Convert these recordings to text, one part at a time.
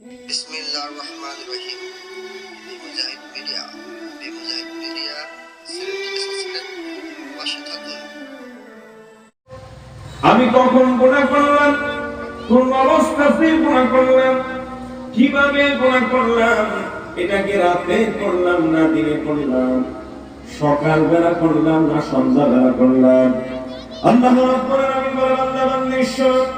আমি কখন গুণা করলাম? কোন অবস্থাতে গুণা করলাম? কীভাবে গুণা করলাম? এটাকে রাতে করলাম না দিনে করলাম? সকাল বেলা করলাম না সন্ধ্যা বেলা করলাম? আল্লাহ রাব্বুল আলামিন বান্দিশো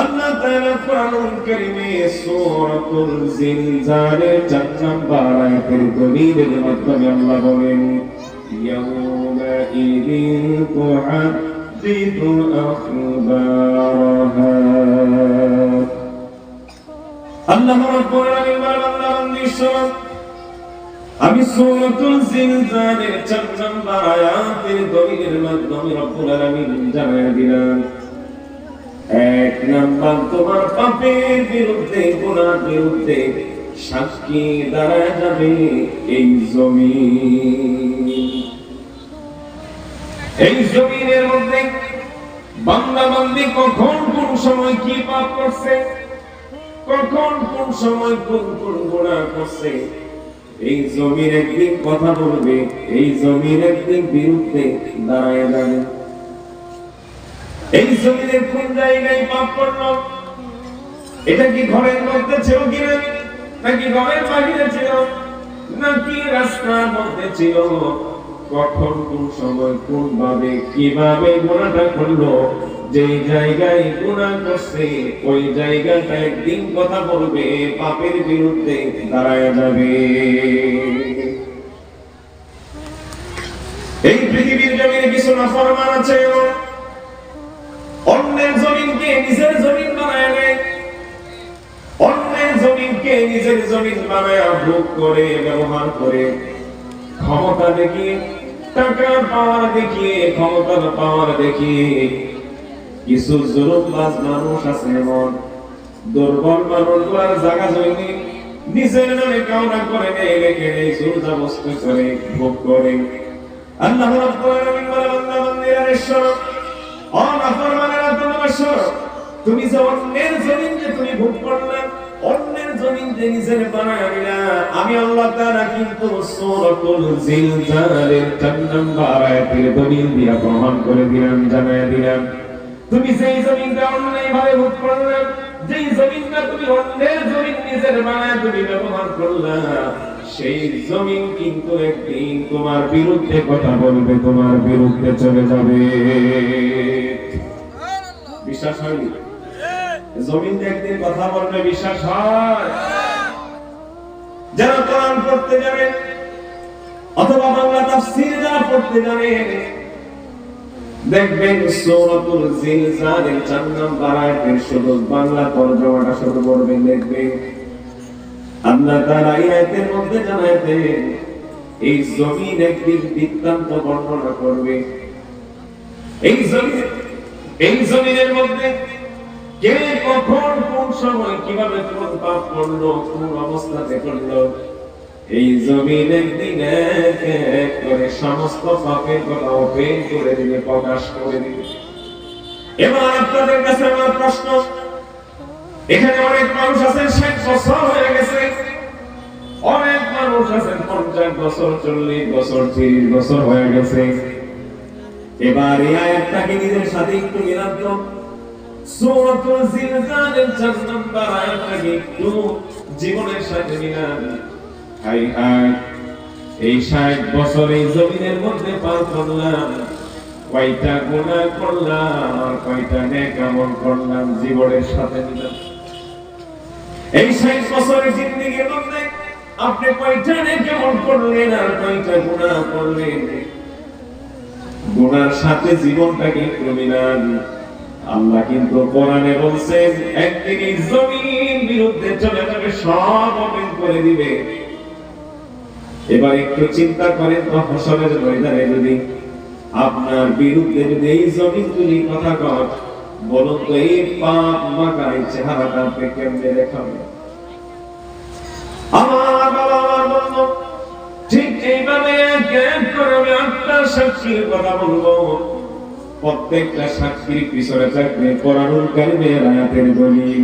আল্লাহ তাআলা কোরআনুল কারীমে সূরাতুল জিলজালের 4 নম্বর আয়াতের দলিলের মাধ্যমে আল্লাহ বলেন ইয়াউমাইযিন তুহাদ্দিথু আখবারাহা। আল্লাহ রাব্বুল আলামিন বান্দা, বান্দি, শোনো, আমি সূরাতুল জিলজালের 4 নম্বর আয়াতের দলিলের মাধ্যমে রব্বুল আলামিন দিলাম এক নম্বর তোমার পাপের বিরুদ্ধে, গুনার বিরুদ্ধে সাক্ষী দাঁড়ায় যাবে এই জমিন। এই জমিনের মধ্যে বান্দা বান্দি কখন কোন সময় কি পাপ করছে? কখন কোন সময় কোন কোন গুণা করছে? এই জমির একদিন কথা বলবে, এই জমির একদিন বিরুদ্ধে দাঁড়ায় যাবে। এই জমিনের কোন জায়গায় পাপ করল? এটা কি ঘরের মধ্যে ছিল কিনা নাকি ঘরের বাহিরে ছিল? নাকি রাস্তার মধ্যে ছিল? কখন, কোন সময় কোন ভাবে কীভাবে গুণাটা করল? যে জায়গায় গুণা করছে, ওই জায়গাটা একদিন কথা বলবে, পাপের বিরুদ্ধে দাঁড়ায় যাবে। এই পৃথিবীর জমিনে কিছু নাফরমান আছে? নিজের জমিন বানায় নেয়। অন্যের জমিনকে নিজের জমিন বানায় ভোগ করে, ব্যবহার করে। ক্ষমতা দেখিয়ে, টাকা পাওয়ার দেখিয়ে, ক্ষমতা পাওয়ার দেখিয়ে। কিছু জরুরবাজ মানুষ আছে এমন। দুর্বল মানুষগুলার জায়গা জমি নিজের নামে কামনা করে নেয়, রেখে নেই জোর করে, ভোগ করে। আল্লাহ রাব্বুল আলামিন বলে বান্দা বান্দিরা ঈশ্বর, অনাফরমানেরা তুমি যে অন্যের জমিন যে তুমি অন্যের নিজের বানায় নিলা আমি আল্লাহ তাআলা কিন্তু সূরাতুল জিলজালের 4 নম্বর আয়াতের দলিল দিয়া করে দিলাম দিলাম। তুমি যেই জমিনটা অন্যায় ভাবে যেই জমিনটা তুমি অন্যের জমিন নিজের বানায় তুমি ব্যবহার সেই জমিন কিন্তু একদিন তোমার বিরুদ্ধে কথা বলবে, তোমার বিরুদ্ধে চলে যাবে। বিশ্বাস হয়নি? জমিন একদিন কথা বলবে, বিশ্বাস হয়? যারা কোরআন পড়তে যাবে অথবা বাংলা তাফসীর যারা পড়তে জানে, দেখবেন সূরাতুল জিলজালের 4 নম্বর আয়াতের শুধু বাংলা তরজমাটা শুধু পড়বেন দেখবেন। আল্লাহ তাআলা এই আয়াতের মধ্যে জানাইতে এই জমিন একদিন বৃত্তান্ত বর্ণনা করবে। এই জমিন এই জমিনের মধ্যে কে কখন কোন সময় কীভাবে কোন পাপ করল কোন অবস্থাতে করল এই জমিন একদিন এক এক করে সমস্ত পাপের কথা করে প্রকাশ করে এবার আপনাদের কাছে আমার প্রশ্ন, এখানে অনেক মানুষ আছেন, ষাট বছর হয়ে গেছে। অনেক মানুষ আছেন, পঞ্চাশ বছর, চল্লিশ বছর, তিরিশ বছর হয়ে গেছে। এবার এই আয়াতটাকে নিজের সাথে একটু মিলান তো। সূরাতুল জিলজালের 4 নম্বর আয়াতটাকে একটু জীবনের সাথে মিলান। হাই হাই, এই 60 বছর এই জমিনের মধ্যে পার করলাম, কয়টা গুনাহ করলাম, আর কয়টা নেক আমল করলাম, জীবনের সাথে মিলান। এই 60 বছরের জিন্দেগির মধ্যে আপনি কয়টা নেক আমল করলেন, আর কয়টা গুনাহ করলেন? গুনার সাথে জীবনটাকে মিলান আল্লাহ কিন্তু কোরআনে বলছেন একদিন এই জমিন বিরুদ্ধে চলে যাবে, সব ওপেন করে দিবে। এবার একটু চিন্তা করেন তো হাসরের ময়দানে যদি আপনার বিরুদ্ধে যদি এই জমিনগুলি কথা কর বলুন তো, এই পাপ মাকাই চেহারাটা কেমনে দেখাবে আমার প্রত্যেকটা সাক্ষীর পিছনে থাকবে কোরআনুল কারিমের আয়াতের দলিল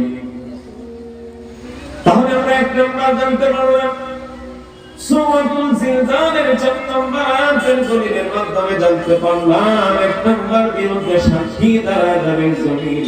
তাহলে আমরা এক নম্বর জানতে পারলাম নম্বর জানতে পারলাম, এক নম্বর সাক্ষী দ্বারা যাবে জমিন।